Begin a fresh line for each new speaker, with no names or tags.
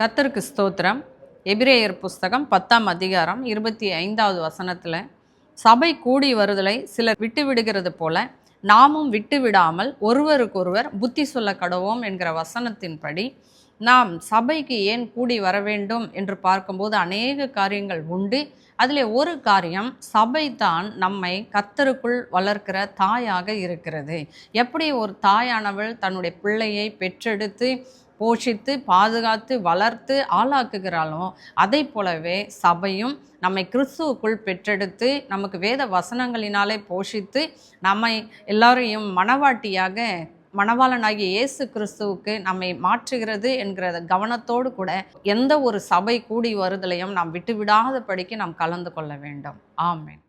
கத்தருக்கு ஸ்தோத்திரம். எபிரேயர் புஸ்தகம் பத்தாம் அதிகாரம் இருபத்தி ஐந்தாவது வசனத்தில் சபை கூடி வருதலை சிலர் விட்டு விடுகிறது போல நாமும் விட்டு விடாமல் ஒருவருக்கொருவர் புத்தி சொல்ல கடவோம் என்கிற வசனத்தின்படி நாம் சபைக்கு ஏன் கூடி வர வேண்டும் என்று பார்க்கும்போது அநேக காரியங்கள் உண்டு. அதில் ஒரு காரியம் சபை தான் நம்மை கத்தருக்குள் வளர்க்கிற தாயாக இருக்கிறது. எப்படி ஒரு தாயானவள் தன்னுடைய பிள்ளையை பெற்றெடுத்து போஷித்து பாதுகாத்து வளர்த்து ஆளாக்குகிறாளோ அதை போலவே சபையும் நம்மை கிறிஸ்துவுக்குள் பெற்றெடுத்து நமக்கு வேத வசனங்களினாலே போஷித்து நம்மை எல்லாரையும் மணவாட்டியாக மணவாளனாகிய இயேசு கிறிஸ்துவுக்கு நம்மை மாற்றுகிறது என்கிற கவனத்தோடு கூட எந்த ஒரு சபை கூடி வருதலையும் நாம் விட்டுவிடாதபடிக்கு நாம் கலந்து கொள்ள வேண்டும். ஆமேன்.